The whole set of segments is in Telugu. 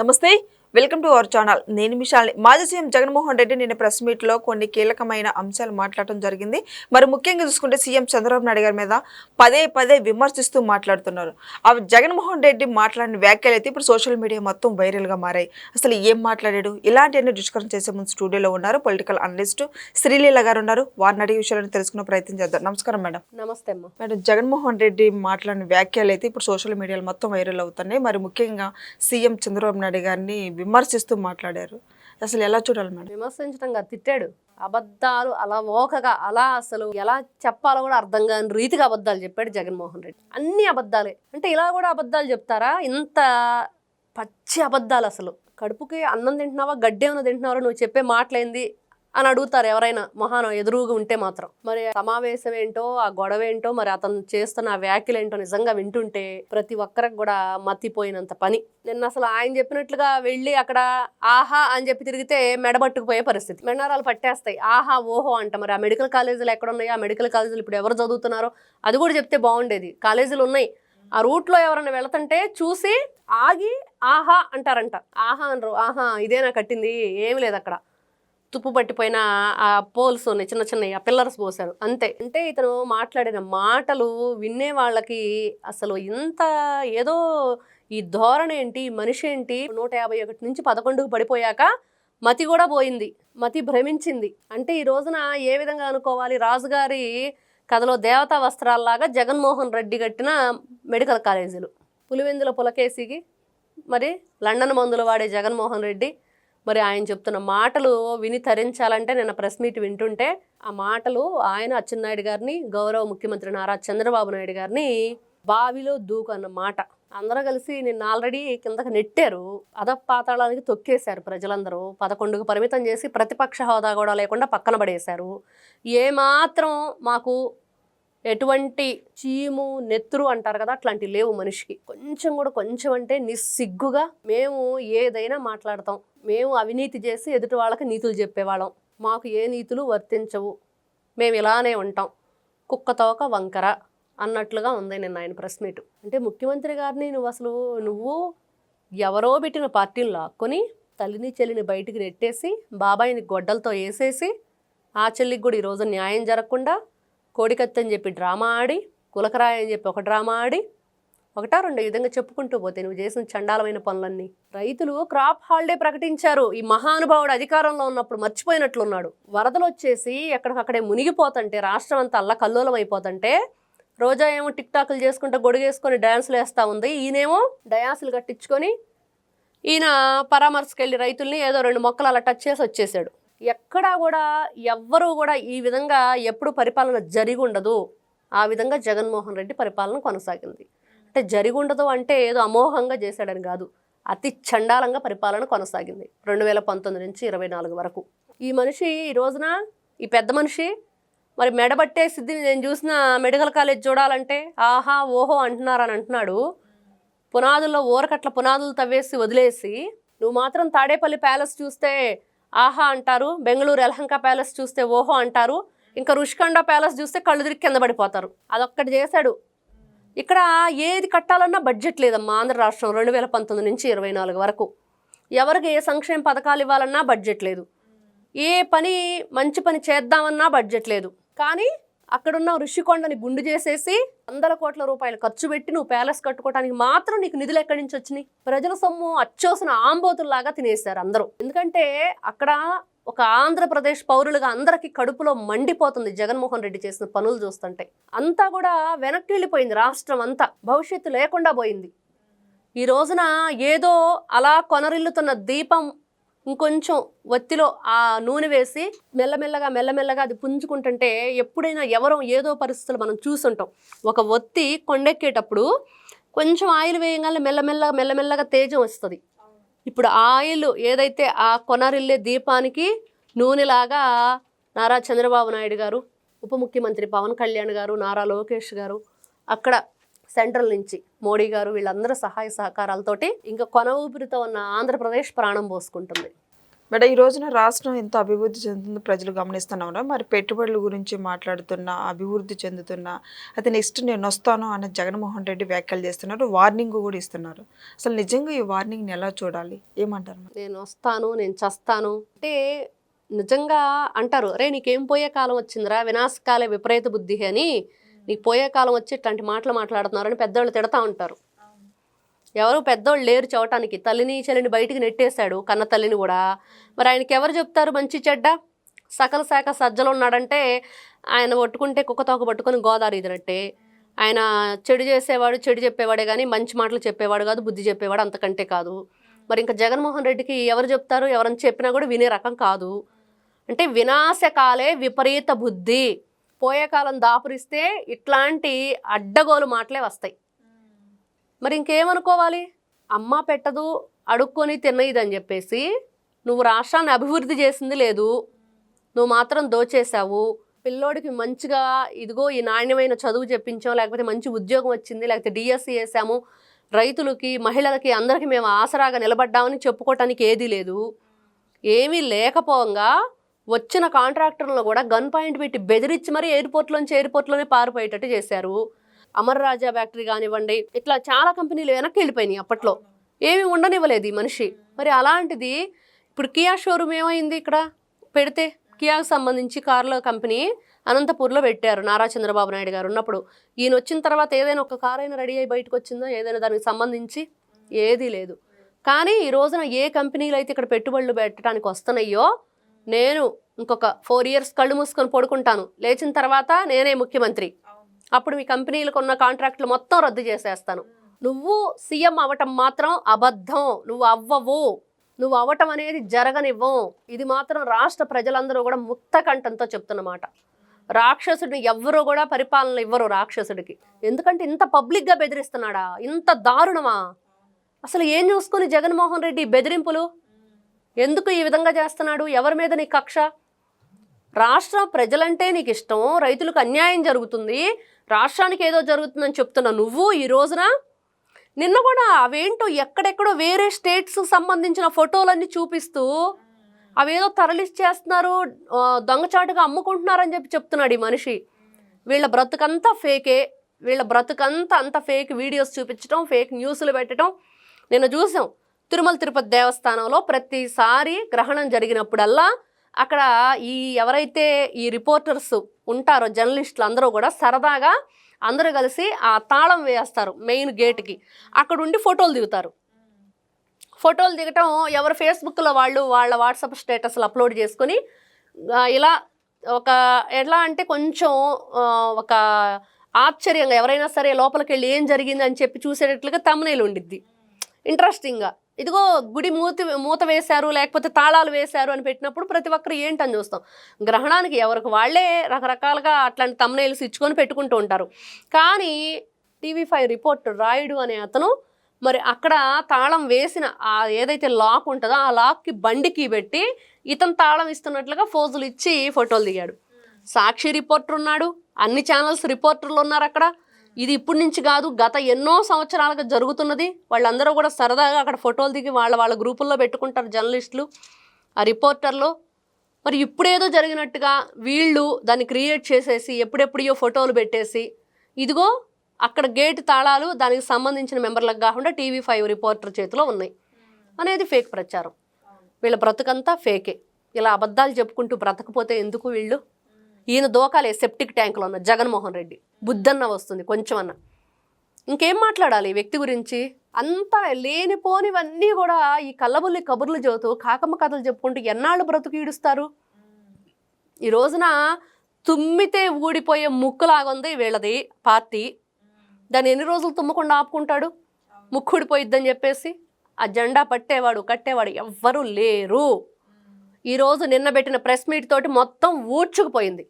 నమస్తే. Welcome to our channel. నేను మిషాల్ని మాజీ సీఎం జగన్మోహన్ రెడ్డి నిన్న ప్రెస్ మీట్లో కొన్ని కీలకమైన అంశాలు మాట్లాడటం జరిగింది. మరి ముఖ్యంగా చూసుకుంటే సీఎం చంద్రబాబు నాయుడు గారి మీద పదే పదే విమర్శిస్తూ మాట్లాడుతున్నారు. ఆ జగన్మోహన్ రెడ్డి మాట్లాడిన వ్యాఖ్యలు అయితే ఇప్పుడు సోషల్ మీడియా మొత్తం వైరల్గా మారాయి. అసలు ఏం మాట్లాడాడు? ఇలాంటివన్నీ డిస్కషన్ చేసే ముందు స్టూడియోలో ఉన్నారు పొలిటికల్ అనలిస్ట్ శ్రీలీల గారు ఉన్నారు. వారిని అడిగే విషయాలను తెలుసుకునే ప్రయత్నం చేద్దాం. నమస్కారం మేడం. నమస్తే అమ్మ. మేడం జగన్మోహన్ రెడ్డి మాట్లాడిన వ్యాఖ్యలు అయితే ఇప్పుడు సోషల్ మీడియాలో మొత్తం వైరల్ అవుతున్నాయి. మరి ముఖ్యంగా సీఎం చంద్రబాబు నాయుడు గారిని విమర్శిస్తూ మాట్లాడారు. అసలు ఎలా చూడాలి మేడం? విమర్శించడం కాదు తిట్టాడు. అబద్ధాలు అలా ఓకగా అలా అసలు ఎలా చెప్పాలో కూడా అర్థం కాని రీతిగా అబద్ధాలు చెప్పాడు జగన్మోహన్ రెడ్డి. అన్ని అబద్ధాలే. అంటే ఇలా కూడా అబద్ధాలు చెప్తారా? ఇంత పచ్చి అబద్ధాలు అసలు. కడుపుకి అన్నం తింటున్నావా? గడ్డి ఏమైనా తింటున్నావా? నువ్వు చెప్పే మాటలేంది? అని అడుగుతారు ఎవరైనా మహాన ఎదురుగా ఉంటే మాత్రం. మరి సమావేశం ఏంటో ఆ గొడవ ఏంటో మరి అతను చేస్తున్న ఆ వ్యాఖ్యలు ఏంటో నిజంగా వింటుంటే ప్రతి ఒక్కరికి కూడా మతిపోయినంత పని. నిన్న అసలు ఆయన చెప్పినట్లుగా వెళ్ళి అక్కడ ఆహా అని చెప్పి తిరిగితే మెడబట్టుకుపోయే పరిస్థితి. మెన్నారాలు పట్టేస్తాయి. ఆహా ఓహో అంట. మరి ఆ మెడికల్ కాలేజీలు ఎక్కడ ఉన్నాయో ఆ మెడికల్ కాలేజీలు ఇప్పుడు ఎవరు చదువుతున్నారో అది కూడా చెప్తే బాగుండేది. కాలేజీలు ఉన్నాయి. ఆ రూట్లో ఎవరైనా వెళుతుంటే చూసి ఆగి ఆహా అంటారంట. ఆహా అనరు. ఆహా ఇదే నా కట్టింది? ఏమి లేదు అక్కడ. తుప్పు పట్టిపోయిన ఆ పోల్స్ ఉన్నాయి చిన్న చిన్న ఆ పిల్లర్స్ పోసారు అంతే. అంటే ఇతను మాట్లాడిన మాటలు వినే వాళ్ళకి అసలు ఇంత ఏదో ఈ ధోరణి ఏంటి మనిషి ఏంటి నూట యాభై ఒకటి నుంచి పదకొండుకు పడిపోయాక మతి కూడా పోయింది మతి భ్రమించింది. అంటే ఈ రోజున ఏ విధంగా అనుకోవాలి? రాజుగారి కథలో దేవతా వస్త్రాల్లాగా జగన్మోహన్ రెడ్డి కట్టిన మెడికల్ కాలేజీలు. పులివెందుల పులకేసికి మరి లండన్ మందులు వాడే జగన్మోహన్ రెడ్డి మరి ఆయన చెప్తున్న మాటలు విని తరించాలంటే నిన్న ప్రెస్ మీట్ వింటుంటే ఆ మాటలు ఆయన అచ్చెన్నాయుడు గారిని గౌరవ ముఖ్యమంత్రి నారా చంద్రబాబు నాయుడు గారిని బావిలో దూకు అన్న మాట. అందరూ కలిసి నిన్న ఆల్రెడీ కిందకి నెట్టారు. అధపాతాళానికి తొక్కేశారు ప్రజలందరూ. పదకొండుకు పరిమితం చేసి ప్రతిపక్ష హోదా కూడా లేకుండా పక్కన పడేశారు. ఏమాత్రం మాకు ఎటువంటి చీము నెత్తురు అంటారు కదా అట్లాంటివి లేవు మనిషికి. కొంచెం కూడా కొంచెం అంటే నిస్సిగ్గుగా మేము ఏదైనా మాట్లాడతాం. మేము అవినీతి చేసి ఎదుటి వాళ్ళకి నీతులు చెప్పేవాళ్ళం. మాకు ఏ నీతులు వర్తించవు. మేము ఇలానే ఉంటాం. కుక్కతోక వంకర అన్నట్లుగా ఉంది నిన్న ఆయన ప్రెస్ మీట్. అంటే ముఖ్యమంత్రి గారిని నువ్వు అసలు నువ్వు ఎవరో పెట్టిన పార్టీని లాక్కొని తల్లిని చెల్లిని బయటికి నెట్టేసి బాబాయిని గొడ్డలతో వేసేసి ఆ చెల్లికి కూడా ఈరోజు న్యాయం జరగకుండా కోడికత్తి అని చెప్పి డ్రామా ఆడి కులకరాయి అని చెప్పి ఒక డ్రామా ఆడి ఒకటా రెండు విధంగా చెప్పుకుంటూ పోతే నువ్వు చేసిన చండాలమైన పనులన్నీ. రైతులు క్రాప్ హాలిడే ప్రకటించారు. ఈ మహానుభావుడు అధికారంలో ఉన్నప్పుడు మర్చిపోయినట్లున్నాడు. వరదలు వచ్చేసి ఎక్కడికక్కడే మునిగిపోతుంటే రాష్ట్రం అంతా అల్ల కల్లోలం అయిపోతుంటే రోజా ఏమో టిక్ టాక్లు చేసుకుంటూ గొడుగేసుకొని డ్యాన్సులు వేస్తూ ఉంది. ఈయనేమో డయాసులు కట్టించుకొని ఈయన పరామర్శకెళ్ళి రైతుల్ని ఏదో రెండు మొక్కలు అలా టచ్ చేసి వచ్చేసాడు. ఎక్కడా కూడా ఎవ్వరూ కూడా ఈ విధంగా ఎప్పుడు పరిపాలన జరిగి ఉండదు ఆ విధంగా జగన్మోహన్ రెడ్డి పరిపాలన కొనసాగింది. అంటే జరిగి ఉండదు అంటే ఏదో అమోఘంగా చేశాడని కాదు. అతి చండాలంగా పరిపాలన కొనసాగింది. రెండు వేల పంతొమ్మిది నుంచి ఇరవై నాలుగు వరకు. ఈ మనిషి ఈ రోజున ఈ పెద్ద మనిషి మరి మెడబట్టే సిద్ధిని నేను చూసిన మెడికల్ కాలేజ్ చూడాలంటే ఆహా ఓహో అంటున్నారని అంటున్నాడు. పునాదుల్లో ఊరకట్ల పునాదులు తవ్వేసి వదిలేసి నువ్వు మాత్రం తాడేపల్లి ప్యాలెస్ చూస్తే ఆహా అంటారు. బెంగళూరు ఎలహంక ప్యాలెస్ చూస్తే ఓహో అంటారు. ఇంకా రుషికొండ ప్యాలెస్ చూస్తే కళ్ళు తిరిగి కింద పడిపోతారు. అదొక్కటి చేశాడు. ఇక్కడ ఏది కట్టాలన్నా బడ్జెట్ లేదమ్మా ఆంధ్ర రాష్ట్రం రెండు వేల పంతొమ్మిది నుంచి ఇరవై నాలుగు వరకు. ఎవరికి ఏ సంక్షేమ పథకాలు ఇవ్వాలన్నా బడ్జెట్ లేదు. ఏ పని మంచి పని చేద్దామన్నా బడ్జెట్ లేదు. కానీ అక్కడున్న ఋషికొండని గుండు చేసేసి వందల కోట్ల రూపాయలు ఖర్చు పెట్టి నువ్వు ప్యాలెస్ కట్టుకోవడానికి మాత్రం నీకు నిధులు ఎక్కడి నుంచి వచ్చినాయి? ప్రజల సొమ్ము అచ్చోసిన ఆంబోతుల్లాగా తినేశారు అందరూ. ఎందుకంటే అక్కడ ఒక ఆంధ్రప్రదేశ్ పౌరులుగా అందరికీ కడుపులో మండిపోతుంది జగన్మోహన్ రెడ్డి చేసిన పనులు చూస్తుంటే. అంతా కూడా వెనక్కి వెళ్ళిపోయింది రాష్ట్రం అంతా. భవిష్యత్తు లేకుండా పోయింది. ఈ రోజున ఏదో అలా కొనరిల్లుతున్న దీపం ఇంకొంచెం ఒత్తిలో ఆ నూనె వేసి మెల్లమెల్లగా మెల్లమెల్లగా అది పుంజుకుంటుంటే ఎప్పుడైనా ఎవరో ఏదో పరిస్థితులు మనం చూసుంటాం. ఒక ఒత్తి కొండెక్కేటప్పుడు కొంచెం ఆయిల్ వేయగానే మెల్లమెల్లగా మెల్లమెల్లగా తేజం వస్తుంది. ఇప్పుడు ఆయిల్ ఏదైతే ఆ కొనరిల్లే దీపానికి నూనెలాగా నారా చంద్రబాబు నాయుడు గారు ఉప ముఖ్యమంత్రి పవన్ కళ్యాణ్ గారు నారా లోకేష్ గారు అక్కడ సెంట్రల్ నుంచి. మోడీ గారు వీళ్ళందరూ సహాయ సహకారాలతోటి ఇంకా కొన ఊపిరితో ఉన్న ఆంధ్రప్రదేశ్ ప్రాణం పోసుకుంటుంది. మేడం ఈ రోజున రాష్ట్రం ఎంత అభివృద్ధి చెందుతుందో ప్రజలు గమనిస్తున్నారు? మరి పెట్టుబడుల గురించి మాట్లాడుతున్న అభివృద్ధి చెందుతున్న అయితే నెక్స్ట్ నేను వస్తాను అన్న జగన్మోహన్ రెడ్డి వ్యాఖ్యలు చేస్తున్నారు వార్నింగ్ కూడా ఇస్తున్నారు. అసలు నిజంగా ఈ వార్నింగ్ని ఎలా చూడాలి? ఏమంటారు? నేను వస్తాను నేను చస్తాను. అంటే నిజంగా అంటారు రే నీకేం పోయే కాలం వచ్చిందిరా? వినాశకాలే విపరీత బుద్ధి అని నీకు పోయే కాలం వచ్చి ఇట్లాంటి మాటలు మాట్లాడుతున్నారని పెద్దవాళ్ళు తిడతా ఉంటారు. ఎవరు పెద్దోళ్ళు లేరు చవటానికి. తల్లిని చెల్లిని బయటికి నెట్టేశాడు కన్న తల్లిని కూడా. మరి ఆయనకి ఎవరు చెప్తారు మంచి చెడ్డ? సకల శాఖ సజ్జలు ఉన్నాడంటే ఆయన పట్టుకుంటే కుక్కతోక పట్టుకొని గోదావరి ఇదినట్టే. ఆయన చెడు చేసేవాడు చెడు చెప్పేవాడే కానీ మంచి మాటలు చెప్పేవాడు కాదు బుద్ధి చెప్పేవాడు అంతకంటే కాదు. మరి ఇంకా జగన్మోహన్ రెడ్డికి ఎవరు చెప్తారు? ఎవరని చెప్పినా కూడా వినే రకం కాదు. అంటే వినాశకాలే విపరీత బుద్ధి. పోయే కాలం దాపురిస్తే ఇట్లాంటి అడ్డగోలు మాటలే వస్తాయి. మరి ఇంకేమనుకోవాలి? అమ్మ పెట్టదు అడుక్కొని తినయిదని చెప్పేసి నువ్వు రాష్ట్రాన్ని అభివృద్ధి చేసింది లేదు నువ్వు మాత్రం దోచేశావు పిల్లోడికి మంచిగా ఇదిగో ఈ నాణ్యమైన చదువు చెప్పించాం లేకపోతే మంచి ఉద్యోగం వచ్చింది లేకపోతే డిఎస్సి వేసాము రైతులకి మహిళలకి అందరికీ మేము ఆసరాగా నిలబడ్డామని చెప్పుకోవటానికి ఏదీ లేదు. ఏమీ లేకపోగా వచ్చిన కాంట్రాక్టర్లను కూడా గన్ పాయింట్ పెట్టి బెదిరించి మరీ ఎయిర్పోర్ట్లోంచి ఎయిర్పోర్ట్లోనే పారిపోయేటట్టు చేశారు. అమర్ రాజా ఫ్యాక్టరీ కానివ్వండి ఇట్లా చాలా కంపెనీలు వెనక్కి వెళ్ళిపోయినాయి అప్పట్లో. ఏమి ఉండనివ్వలేదు ఈ మనిషి. మరి అలాంటిది ఇప్పుడు కియా షోరూమ్ ఏమైంది ఇక్కడ? పెడితే కియాకు సంబంధించి కార్ల కంపెనీ అనంతపూర్లో పెట్టారు నారా చంద్రబాబు నాయుడు గారు ఉన్నప్పుడు. ఈయన వచ్చిన తర్వాత ఏదైనా ఒక కార్ అయినా రెడీ అయి బయటకు వచ్చిందో? ఏదైనా దానికి సంబంధించి ఏదీ లేదు. కానీ ఈ రోజున ఏ కంపెనీలు అయితే ఇక్కడ పెట్టుబడులు పెట్టడానికి వస్తున్నాయో నేను ఇంకొక ఫోర్ ఇయర్స్ కళ్ళు మూసుకొని పడుకుంటాను. లేచిన తర్వాత నేనే ముఖ్యమంత్రి. అప్పుడు మీ కంపెనీలకు ఉన్న కాంట్రాక్టులు మొత్తం రద్దు చేసేస్తాను. నువ్వు సీఎం అవ్వటం మాత్రం అబద్ధం. నువ్వు అవ్వవు. నువ్వు అవ్వటం అనేది జరగనివ్వం. ఇది మాత్రం రాష్ట్ర ప్రజలందరూ కూడా ముక్త కంఠంతో చెప్తున్నమాట రాక్షసుడిని ఎవ్వరూ కూడా పరిపాలన ఇవ్వరు రాక్షసుడికి. ఎందుకంటే ఇంత పబ్లిక్గా బెదిరిస్తున్నాడా? ఇంత దారుణమా? అసలు ఏం చూసుకొని జగన్మోహన్ రెడ్డి బెదిరింపులు? ఎందుకు ఈ విధంగా చేస్తున్నాడు? ఎవరి మీద నీ కక్ష? రాష్ట్ర ప్రజలంటే నీకు ఇష్టం రైతులకు అన్యాయం జరుగుతుంది రాష్ట్రానికి ఏదో జరుగుతుందని చెప్తున్న నువ్వు ఈ రోజున? నిన్న కూడా అవేంటో ఎక్కడెక్కడో వేరే స్టేట్స్ సంబంధించిన ఫోటోలన్నీ చూపిస్తూ అవేదో తరలిచ్చేస్తున్నారు దొంగచాటుగా అమ్ముకుంటున్నారని చెప్పి చెప్తున్నాడు ఈ మనిషి. వీళ్ళ బ్రతుకంతా ఫేకే వీళ్ళ బ్రతుకంతా అంత ఫేక్ వీడియోస్ చూపించడం ఫేక్ న్యూస్లు పెట్టడం నిన్న చూసాం తిరుమల తిరుపతి దేవస్థానంలో ప్రతిసారి గ్రహణం జరిగినప్పుడల్లా అక్కడ ఈ ఎవరైతే ఈ రిపోర్టర్స్ ఉంటారో జర్నలిస్టులు అందరూ కూడా సరదాగా అందరూ కలిసి ఆ తాళం వేస్తారు మెయిన్ గేట్కి. అక్కడ ఉండి ఫోటోలు దిగుతారు. ఫోటోలు దిగటం ఎవరు ఫేస్బుక్లో వాళ్ళు వాళ్ళ వాట్సాప్ స్టేటస్లు అప్లోడ్ చేసుకొని ఇలా ఒక ఎలా అంటే కొంచెం ఒక ఆశ్చర్యంగా ఎవరైనా సరే లోపలికి వెళ్ళి ఏం జరిగింది అని చెప్పి చూసేటట్లుగా తమ్మునేలు ఉండిద్ది. ఇంట్రెస్టింగ్గా ఇదిగో గుడి మూత మూత వేశారు లేకపోతే తాళాలు వేశారు అని పెట్టినప్పుడు ప్రతి ఒక్కరు ఏంటని చూస్తాం. గ్రహణానికి ఎవరికి వాళ్ళే రకరకాలుగా అట్లాంటి తమ్నైల్స్ ఇచ్చుకొని పెట్టుకుంటూ ఉంటారు. కానీ టీవీ ఫైవ్ రిపోర్టర్ రాయుడు అనే అతను మరి అక్కడ తాళం వేసిన ఆ ఏదైతే లాక్ ఉంటుందో ఆ లాక్కి బండికి పెట్టి ఇతను తాళం ఇస్తున్నట్లుగా ఫోజులు ఇచ్చి ఫోటోలు దిగాడు. సాక్షి రిపోర్టర్ ఉన్నాడు అన్ని ఛానల్స్ రిపోర్టర్లు ఉన్నారు అక్కడ. ఇది ఇప్పటి నుంచి కాదు గత ఎన్నో సంవత్సరాలుగా జరుగుతున్నది. వాళ్ళందరూ కూడా సరదాగా అక్కడ ఫోటోలు దిగి వాళ్ళ వాళ్ళ గ్రూపుల్లో పెట్టుకుంటారు జర్నలిస్టులు ఆ రిపోర్టర్లు. మరి ఇప్పుడేదో జరిగినట్టుగా వీళ్ళు దాన్ని క్రియేట్ చేసేసి ఎప్పుడెప్పుడో ఫోటోలు పెట్టేసి ఇదిగో అక్కడ గేట్ తాళాలు దానికి సంబంధించిన మెంబర్లకు కాకుండా టీవీ ఫైవ్ రిపోర్టర్ చేతిలో ఉన్నాయి. అనేది ఫేక్ ప్రచారం. వీళ్ళ బ్రతుకంతా ఫేకే. ఇలా అబద్ధాలు చెప్పుకుంటూ బ్రతకపోతే ఎందుకు వీళ్ళు? ఈయన దోకాలే సెప్టిక్ ట్యాంకులో ఉన్న జగన్మోహన్ రెడ్డి. బుద్ధన్న వస్తుంది కొంచెం అన్న ఇంకేం మాట్లాడాలి ఈ వ్యక్తి గురించి? అంతా లేనిపోనివన్నీ కూడా ఈ కళ్ళబుల్లి కబుర్లు చెబుతూ కాకమ్మ కథలు చెప్పుకుంటూ ఎన్నాళ్ళు బ్రతుకు ఈడుస్తారు? ఈ రోజున తుమ్మితే ఊడిపోయే ముక్కులాగుంది వీళ్ళది పార్టీ. దాన్ని ఎన్ని రోజులు తుమ్మకుండా ఆపుకుంటాడు? ముక్కు ఊడిపోయిద్దని చెప్పేసి ఆ జెండా పట్టేవాడు కట్టేవాడు ఎవ్వరూ లేరు. ఈరోజు నిన్న పెట్టిన ప్రెస్ మీట్ తోటి మొత్తం ఊడ్చుకుపోయింది.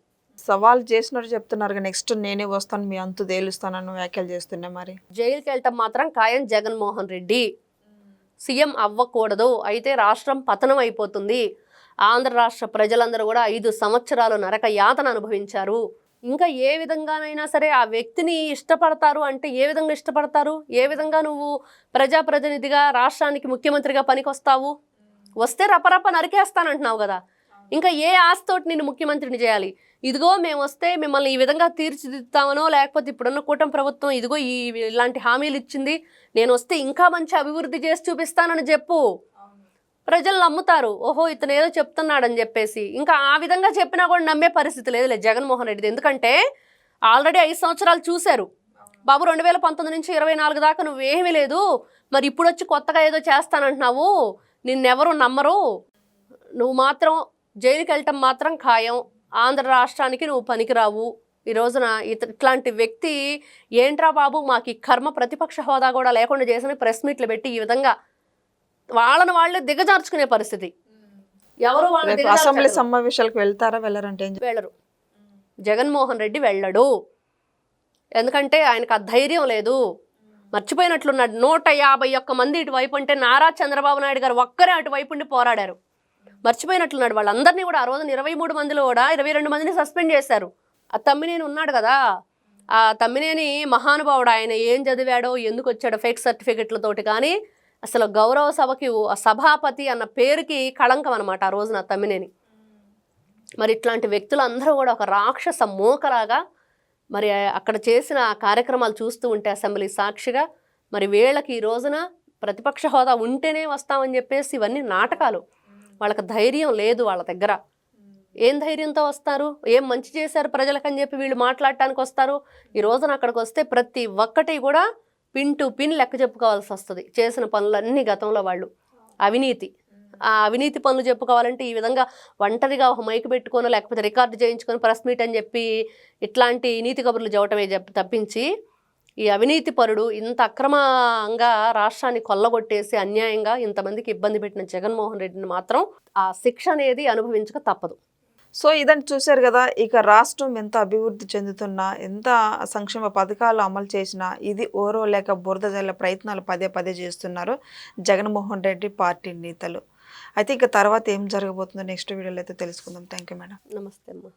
సవాల్ చేసినట్టు చెప్తున్నారు నెక్స్ట్ నేనే వస్తాను మీ అంతు తేలుస్తానని వ్యాఖ్యలు చేస్తున్నా మరి. జైలుకి వెళ్ళటం మాత్రం ఖాయం జగన్మోహన్ రెడ్డి. సీఎం అవ్వకూడదు అయితే రాష్ట్రం పతనం అయిపోతుంది. ఆంధ్ర రాష్ట్ర ప్రజలందరూ కూడా ఐదు సంవత్సరాలు నరక యాతన అనుభవించారు. ఇంకా ఏ విధంగానైనా సరే ఆ వ్యక్తిని ఇష్టపడతారు అంటే ఏ విధంగా ఇష్టపడతారు? ఏ విధంగా నువ్వు ప్రజాప్రతినిధిగా రాష్ట్రానికి ముఖ్యమంత్రిగా పనికొస్తావు? వస్తే రపరప నరికేస్తానంటున్నావు కదా. ఇంకా ఏ ఆశతోటి నిన్ను ముఖ్యమంత్రిని చేయాలి? ఇదిగో మేము వస్తే మిమ్మల్ని ఈ విధంగా తీర్చిదిద్దామనో లేకపోతే ఇప్పుడున్న కూటమి ప్రభుత్వం ఇదిగో ఈ ఇలాంటి హామీలు ఇచ్చింది నేను వస్తే ఇంకా మంచి అభివృద్ధి చేసి చూపిస్తానని చెప్పు. ప్రజలు నమ్ముతారు. ఓహో ఇతను ఏదో చెప్తున్నాడని చెప్పేసి. ఇంకా ఆ విధంగా చెప్పినా కూడా నమ్మే పరిస్థితి లేదు జగన్మోహన్ రెడ్డిది. ఎందుకంటే ఆల్రెడీ ఐదు సంవత్సరాలు చూశారు. బాబు రెండు వేల పంతొమ్మిది నుంచి ఇరవై నాలుగు దాకా నువ్వేమీ లేదు. మరి ఇప్పుడు వచ్చి కొత్తగా ఏదో చేస్తానంటున్నావు. నిన్నెవరు నమ్మరు. నువ్వు మాత్రం జైలుకి వెళ్ళటం మాత్రం ఖాయం. ఆంధ్ర రాష్ట్రానికి నువ్వు పనికిరావు. ఈ రోజున ఇత ఇట్లాంటి వ్యక్తి ఏంట్రా బాబు? మాకు ఈ కర్మ ప్రతిపక్ష హోదా కూడా లేకుండా చేసిన ప్రెస్ మీట్లు పెట్టి ఈ విధంగా వాళ్ళని వాళ్ళే దిగజార్చుకునే పరిస్థితి. ఎవరు అసెంబ్లీ. సమావేశాలకు వెళ్తారా వెళ్ళరంటే? వెళ్ళరు. జగన్మోహన్ రెడ్డి వెళ్ళడు. ఎందుకంటే ఆయనకు ఆ ధైర్యం లేదు. మర్చిపోయినట్లున్నాడు. నూట యాభై ఒక్క మంది ఇటువైపు అంటే నారా చంద్రబాబు నాయుడు గారు ఒక్కరే అటువైపు ఉండి పోరాడారు. మర్చిపోయినట్లున్నాడు వాళ్ళందరినీ కూడా ఆ రోజున ఇరవై మూడు మందిలో కూడా ఇరవై రెండు మందిని సస్పెండ్ చేశారు. ఆ తమ్మినేని ఉన్నాడు కదా ఆ తమ్మినేని మహానుభావుడు. ఆయన ఏం చదివాడో ఎందుకు వచ్చాడో ఫేక్ సర్టిఫికెట్లతోటి కానీ అసలు గౌరవ సభకి ఆ సభాపతి అన్న పేరుకి కళంకం అనమాట ఆ రోజున తమ్మినేని మరి ఇట్లాంటి వ్యక్తులందరూ కూడా ఒక రాక్షస మూకలాగా మరి అక్కడ చేసిన కార్యక్రమాలు చూస్తూ ఉంటే అసెంబ్లీ సాక్షిగా మరి వీళ్ళకి ఈ రోజున ప్రతిపక్ష హోదా ఉంటేనే వస్తామని చెప్పేసి ఇవన్నీ నాటకాలు. వాళ్ళకి ధైర్యం లేదు వాళ్ళ దగ్గర. ఏం ధైర్యంతో వస్తారు? ఏం మంచి చేశారు ప్రజలకని చెప్పి వీళ్ళు మాట్లాడటానికి వస్తారు? ఈ రోజున అక్కడికి వస్తే ప్రతి ఒక్కటి కూడా పిన్ టు పిన్ లెక్క చెప్పుకోవాల్సి వస్తుంది. చేసిన పనులన్నీ గతంలో వాళ్ళు. అవినీతి. ఆ అవినీతి పనులు చెప్పుకోవాలంటే ఈ విధంగా ఒంటరిగా ఒక మైక్ పెట్టుకొని లేకపోతే రికార్డు చేయించుకొని ప్రెస్ మీట్ అని చెప్పి ఇట్లాంటి నీతి కబుర్లు చెప్పటమే తప్పించి ఈ అవినీతి పరుడు ఇంత అక్రమంగా రాష్ట్రాన్ని కొల్లగొట్టేసి అన్యాయంగా ఇంతమందికి ఇబ్బంది పెట్టిన జగన్మోహన్ రెడ్డిని మాత్రం ఆ శిక్ష అనేది అనుభవించక తప్పదు. సో ఇదంతా చూశారు కదా ఇక రాష్ట్రం ఎంత అభివృద్ధి చెందుతున్నా ఎంత సంక్షేమ పథకాలు అమలు చేసినా ఇది ఓరో లేక బురద జల్ల ప్రయత్నాలు పదే పదే చేస్తున్నారు జగన్మోహన్ రెడ్డి పార్టీ నేతలు. అయితే ఇక తర్వాత ఏం జరగబోతుందో నెక్స్ట్ వీడియోలో అయితే తెలుసుకుందాం. Thank you madam. నమస్తే అమ్మా.